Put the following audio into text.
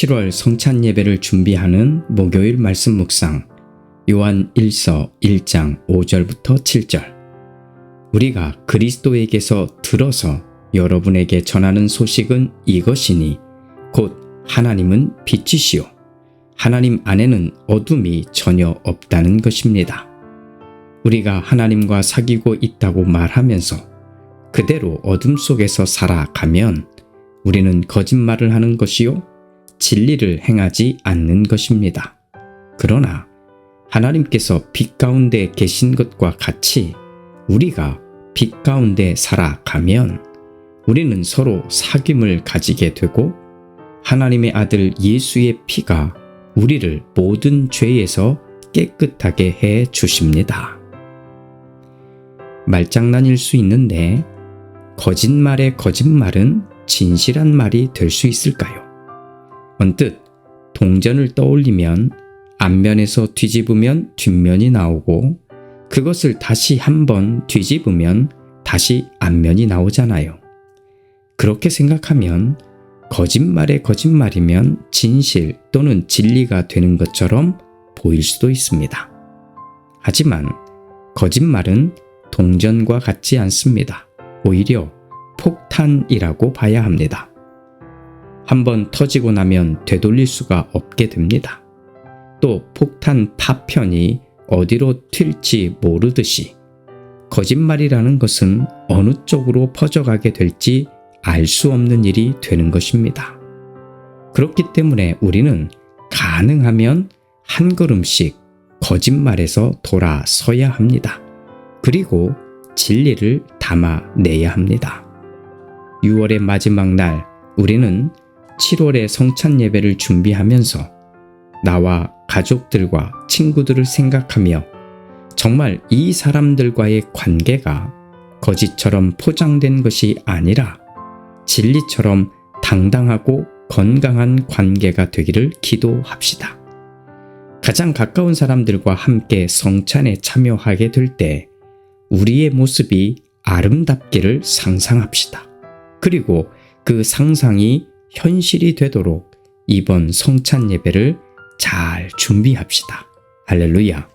7월 성찬 예배를 준비하는 목요일 말씀 묵상. 요한 1서 1장 5절부터 7절. 우리가 그리스도에게서 들어서 여러분에게 전하는 소식은 이것이니 곧 하나님은 빛이시요 하나님 안에는 어둠이 전혀 없다는 것입니다. 우리가 하나님과 사귀고 있다고 말하면서 그대로 어둠 속에서 살아가면 우리는 거짓말을 하는 것이요 진리를 행하지 않는 것입니다. 그러나 하나님께서 빛 가운데 계신 것과 같이 우리가 빛 가운데 살아가면 우리는 서로 사귐을 가지게 되고 하나님의 아들 예수의 피가 우리를 모든 죄에서 깨끗하게 해 주십니다. 말장난일 수 있는데 거짓말의 거짓말은 진실한 말이 될 수 있을까요? 언뜻 동전을 떠올리면 앞면에서 뒤집으면 뒷면이 나오고 그것을 다시 한번 뒤집으면 다시 앞면이 나오잖아요. 그렇게 생각하면 거짓말의 거짓말이면 진실 또는 진리가 되는 것처럼 보일 수도 있습니다. 하지만 거짓말은 동전과 같지 않습니다. 오히려 폭탄이라고 봐야 합니다. 한번 터지고 나면 되돌릴 수가 없게 됩니다. 또 폭탄 파편이 어디로 튈지 모르듯이 거짓말이라는 것은 어느 쪽으로 퍼져가게 될지 알 수 없는 일이 되는 것입니다. 그렇기 때문에 우리는 가능하면 한 걸음씩 거짓말에서 돌아서야 합니다. 그리고 진리를 담아내야 합니다. 6월의 마지막 날 우리는 7월의 성찬 예배를 준비하면서 나와 가족들과 친구들을 생각하며 정말 이 사람들과의 관계가 거짓처럼 포장된 것이 아니라 진리처럼 당당하고 건강한 관계가 되기를 기도합시다. 가장 가까운 사람들과 함께 성찬에 참여하게 될 때 우리의 모습이 아름답기를 상상합시다. 그리고 그 상상이 현실이 되도록 이번 성찬 예배를 잘 준비합시다. 할렐루야.